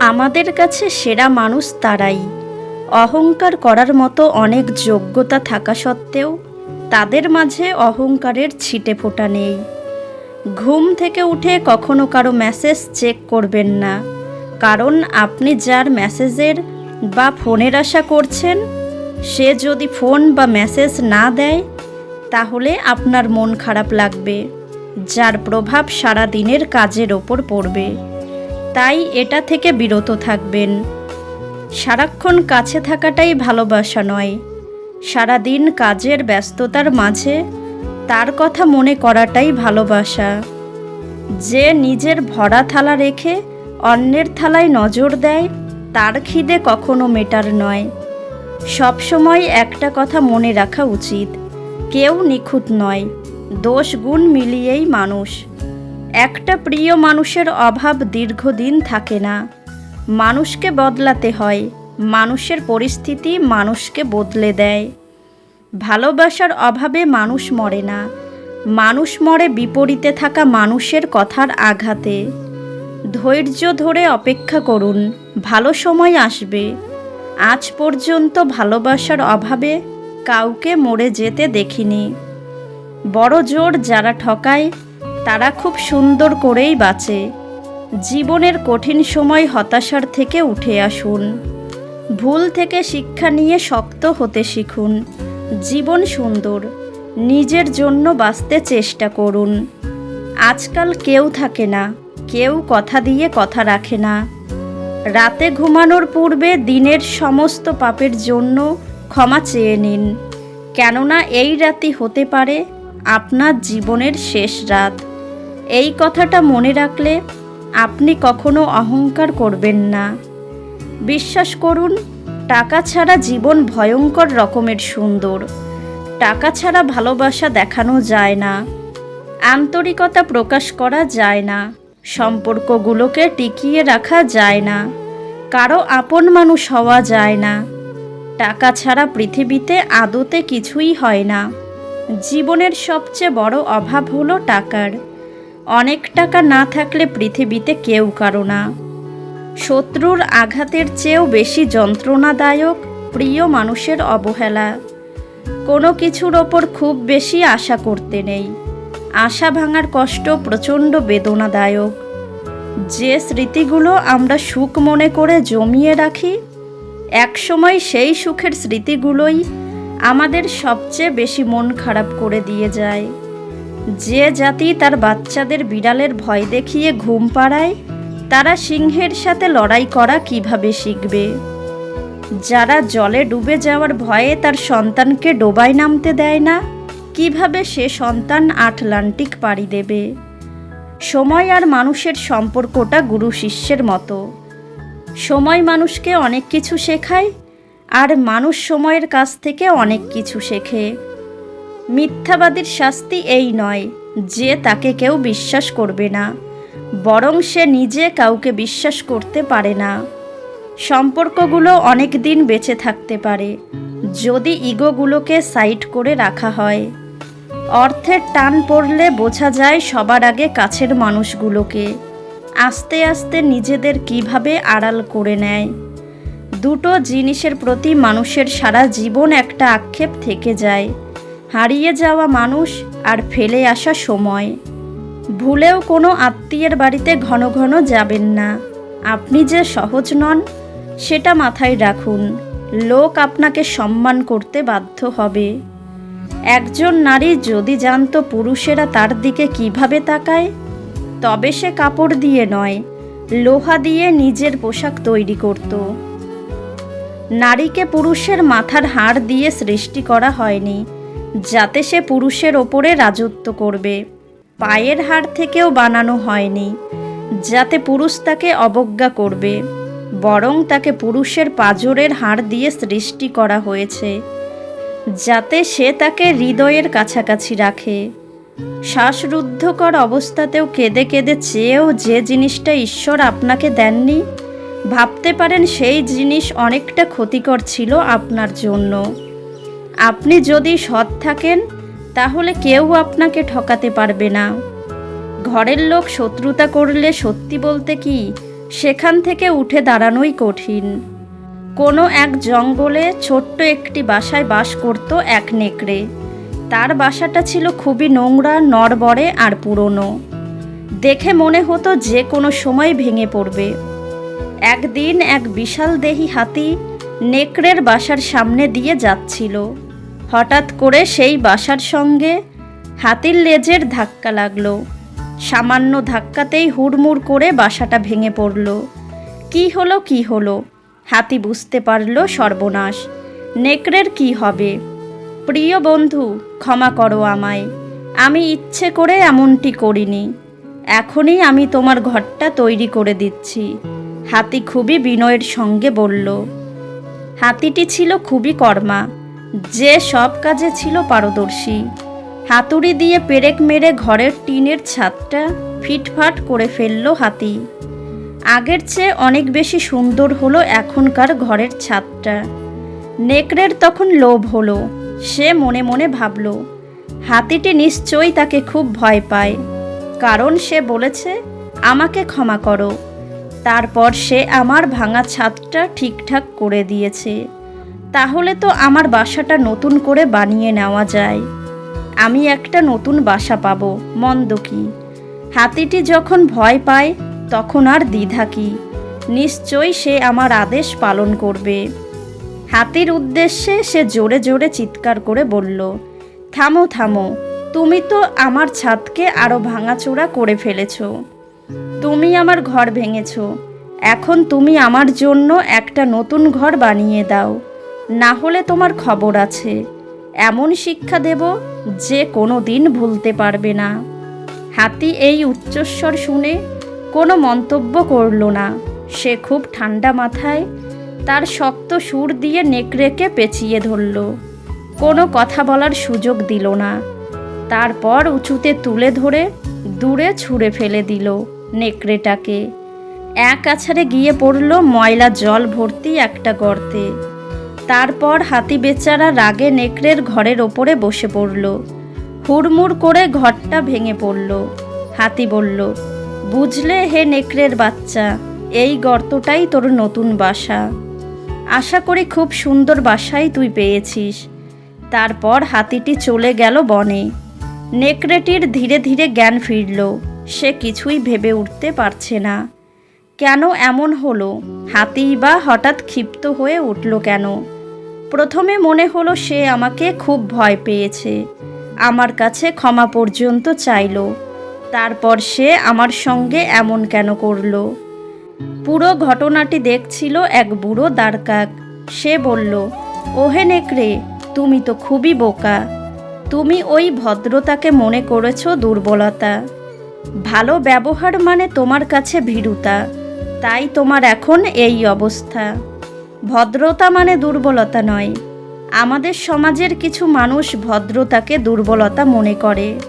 আমাদের কাছে সেরা মানুষ তারাই। অহংকার করার মতো অনেক যোগ্যতা থাকা সত্ত্বেও তাদের মাঝে অহংকারের ছিটে ফোঁটা নেই। ঘুম থেকে উঠে কখনো কারও মেসেজ চেক করবেন না। কারণ আপনি যার মেসেজের বা ফোনের আশা করছেন, সে যদি ফোন বা মেসেজ না দেয়, তাহলে আপনার মন খারাপ লাগবে, যার প্রভাব সারা দিনের কাজের ওপর পড়বে। তাই এটা থেকে বিরত থাকবেন। সারাক্ষণ কাছে থাকাটাই ভালোবাসা নয়। সারাদিন কাজের ব্যস্ততার মাঝে তার কথা মনে করাটাই ভালোবাসা। যে নিজের ভরা থালা রেখে অন্যের থালায় নজর দেয়, তার খিদে কখনো মেটার নয়। সবসময় একটা কথা মনে রাখা উচিত। কেউ নিখুঁত নয়। দোষ গুণ মিলিয়েই মানুষ। একটা প্রিয় মানুষের অভাব দীর্ঘদিন থাকে না। মানুষকে বদলাতে হয়, মানুষের পরিস্থিতি মানুষকে বদলে দেয়। ভালোবাসার অভাবে মানুষ মরে না, মানুষ মরে বিপরীতে থাকা মানুষের কথার আঘাতে। ধৈর্য ধরে অপেক্ষা করুন, ভালো সময় আসবে। আজ পর্যন্ত ভালোবাসার অভাবে কাউকে মরে যেতে দেখিনি। বড় জোর যারা ঠকায় তারা খুব সুন্দর করেই বাঁচে। জীবনের কঠিন সময় হতাশার থেকে উঠে আসুন। ভুল থেকে শিক্ষা নিয়ে শক্ত হতে শিখুন। জীবন সুন্দর। নিজের জন্য বাঁচতে চেষ্টা করুন। আজকাল কেউ থাকে না। কেউ কথা দিয়ে কথা রাখে না। রাতে ঘুমানোর পূর্বে দিনের সমস্ত পাপের জন্য ক্ষমা চেয়ে নিন। কেননা এই রাতি হতে পারে আপনার জীবনের শেষ রাত। এই কথাটা মনে রাখলে আপনি কখনো অহংকার করবেন না। বিশ্বাস করুন, টাকা ছাড়া জীবন ভয়ঙ্কর রকমের সুন্দর। টাকা ছাড়া ভালোবাসা দেখানো যায় না। আন্তরিকতা প্রকাশ করা যায় না। সম্পর্কগুলোকে টিকিয়ে রাখা যায় না। কারও আপন মানুষ হওয়া যায় না। টাকা ছাড়া পৃথিবীতে আদতে কিছুই হয় না। জীবনের সবচেয়ে বড় অভাব হলো টাকার। অনেক টাকা না থাকলে পৃথিবীতে কেউ কারও না। শত্রুর আঘাতের চেয়েও বেশি যন্ত্রণাদায়ক, প্রিয় মানুষের অবহেলা। কোনো কিছুর ওপর খুব বেশি আশা করতে নেই। আশা ভাঙার কষ্ট প্রচণ্ড বেদনাদায়ক। যে স্মৃতিগুলো আমরা সুখ মনে করে জমিয়ে রাখি, একসময় সেই সুখের স্মৃতিগুলোই আমাদের সবচেয়ে বেশি মন খারাপ করে দিয়ে যায়। যে জাতি তার বাচ্চাদের বিড়ালের ভয় দেখিয়ে ঘুম পাড়ায়, তারা সিংহের সাথে লড়াই করা কীভাবে শিখবে? যারা জলে ডুবে যাওয়ার ভয়ে তার সন্তানকে ডোবায় নামতে দেয় না, কীভাবে সে সন্তান আটলান্টিক পাড়ি দেবে? সময় আর মানুষের সম্পর্কটা গুরু শিষ্যের মতো। সময় মানুষকে অনেক কিছু শেখায়, আর মানুষ সময়ের কাছ থেকে অনেক কিছু শেখে। মিথ্যাবাদীর শাস্তি এই নয় যে তাকে কেউ বিশ্বাস করবে না, বরং সে নিজে কাউকে বিশ্বাস করতে পারে না। সম্পর্কগুলো অনেক দিন বেঁচে থাকতে পারে, যদি ইগোগুলোকে সাইড করে রাখা হয়। অর্থের টান পড়লে বোঝা যায় সবার আগে কাছের মানুষগুলোকে। আস্তে আস্তে নিজেদের কীভাবে আড়াল করে নেয়? দুটো জিনিসের প্রতি মানুষের সারা জীবন একটা আক্ষেপ থেকে যায়। হারিয়ে যাওয়া মানুষ আর ফেলে আসা সময়। ভুলেও কোনো আত্মীয়ের বাড়িতে ঘন ঘন যাবেন না। আপনি যে সহজ নন, সেটা মাথায় রাখুন। লোক আপনাকে সম্মান করতে বাধ্য হবে। একজন নারী যদি জানতো পুরুষেরা তার দিকে কীভাবে তাকায়, তবে সে কাপড় দিয়ে নয়, লোহা দিয়ে নিজের পোশাক তৈরি করত। নারীকে পুরুষের মাথার হাড় দিয়ে সৃষ্টি করা হয়নি। যাতে সে পুরুষের ওপরে রাজত্ব করবে। পায়ের হাড় থেকেও বানানো হয়নি, যাতে পুরুষ তাকে অবজ্ঞা করবে। বরং তাকে পুরুষের পাজরের হাড় দিয়ে সৃষ্টি করা হয়েছে, যাতে সে তাকে হৃদয়ের কাছাকাছি রাখে। শ্বাসরুদ্ধকর অবস্থাতেও কেঁদে কেঁদে চেয়েও যে জিনিসটা ঈশ্বর আপনাকে দেননি, ভাবতে পারেন সেই জিনিস অনেকটা ক্ষতিকর ছিল আপনার জন্য। আপনি যদি সৎ থাকেন, তাহলে কেউ আপনাকে ঠকাতে পারবে না। ঘরের লোক শত্রুতা করলে সত্যি বলতে কি, সেখান থেকে উঠে দাঁড়ানোই কঠিন। কোনো এক জঙ্গলে ছোট্ট একটি বাসায় বাস করত এক নেকড়ে। তার বাসাটা ছিল খুবই নোংরা, নড়বড়ে আর পুরনো। দেখে মনে হতো যে কোনো সময় ভেঙে পড়বে। একদিন এক বিশাল দেহি হাতি নেকড়ের বাসার সামনে দিয়ে যাচ্ছিল। হঠাৎ করে সেই বাসার সঙ্গে হাতির লেজের ধাক্কা লাগল। সামান্য ধাক্কাতেই হুড়মুড় করে বাসাটা ভেঙে পড়ল। কি হলো কি হলো? হাতি বুঝতে পারল সর্বনাশ। নেকড়ের কি হবে? প্রিয় বন্ধু, ক্ষমা করো আমায়। আমি ইচ্ছে করে এমনটি করিনি। এখনই আমি তোমার ঘরটা তৈরি করে দিচ্ছি। হাতি খুবই বিনয়ের সঙ্গে বলল, হাতিটি ছিল খুবই কর্মা। যে সব কাজে ছিল পারদর্শী। হাতুড়ি দিয়ে পেরেক মেরে ঘরের টিনের ছাদটা ফিটফাট করে ফেলল হাতি। আগের চেয়ে অনেক বেশি সুন্দর হলো এখনকার ঘরের ছাদটা। নেকড়ের তখন লোভ হলো, সে মনে মনে ভাবল, হাতিটি নিশ্চয়ই তাকে খুব ভয় পায়। কারণ সে বলেছে, আমাকে ক্ষমা করো। তারপর সে আমার ভাঙা ছাদটা ঠিকঠাক করে দিয়েছে। তাহলে তো আমার বাসাটা নতুন করে বানিয়ে নেওয়া যায়। আমি একটা নতুন বাসা পাবো, মন্দ কি? হাতিটি যখন ভয় পায়, তখন আর দ্বিধা কি? নিশ্চয়ই সে আমার আদেশ পালন করবে। হাতির উদ্দেশ্যে সে জোরে জোরে চিৎকার করে বলল, থামো থামো, তুমি তো আমার ছাদকে আরও ভাঙাচোরা করে ফেলেছ। তুমি আমার ঘর ভেঙেছ। এখন তুমি আমার জন্য একটা নতুন ঘর বানিয়ে দাও। না হলে তোমার খবর আছে। এমন শিক্ষা দেব যে কোনো দিন ভুলতে পারবে না। হাতি এই উচ্চস্বর শুনে কোনো মন্তব্য করল না। সে খুব ঠান্ডা মাথায় তার শক্ত সুর দিয়ে নেকড়েকে পেঁচিয়ে ধরল। কোনো কথা বলার সুযোগ দিল না। তারপর উঁচুতে তুলে ধরে দূরে ছুঁড়ে ফেলে দিল নেকড়েটাকে। এক আছাড়ে গিয়ে পড়ল ময়লা জল ভর্তি একটা গর্তে। তারপর হাতি বেচারা রাগে নেকড়ের ঘরের ওপরে বসে পড়ল। হুড়মুড় করে ঘরটা ভেঙে পড়ল। হাতি বলল, বুঝলে হে নেকড়ের বাচ্চা, এই গর্তটাই তোর নতুন বাসা। আশা করি খুব সুন্দর বাসাই তুই পেয়েছিস। তারপর হাতিটি চলে গেল বনে। নেকড়েটির ধীরে ধীরে জ্ঞান ফিরল, সে কিছুই ভেবে উঠতে পারছে না। কেন এমন হলো? হাতি বা হঠাৎ ক্ষিপ্ত হয়ে উঠল কেন? প্রথমে মনে হলো সে আমাকে খুব ভয় পেয়েছে। আমার কাছে ক্ষমা পর্যন্ত চাইল। তারপর সে আমার সঙ্গে এমন কেন করল? পুরো ঘটনাটি দেখছিল এক বুড়ো দ্বারকাক। সে বলল, ওহে নেকড়ে, তুমি তো খুবই বোকা। তুমি ওই ভদ্রতাকে মনে করেছ দুর্বলতা। ভালো ব্যবহার মানে তোমার কাছে ভীরুতা। তাই তোমার এখন এই অবস্থা। ভদ্রতা মানে দুর্বলতা নয়। আমাদের সমাজের কিছু মানুষ ভদ্রতাকে দুর্বলতা মনে করে।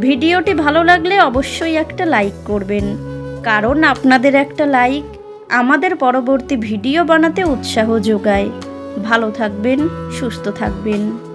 ভিডিওটি ভালো লাগলে অবশ্যই একটা লাইক করবেন। কারণ আপনাদের একটা লাইক আমাদের পরবর্তী ভিডিও বানাতে উৎসাহ যোগায়। ভালো থাকবেন, সুস্থ থাকবেন।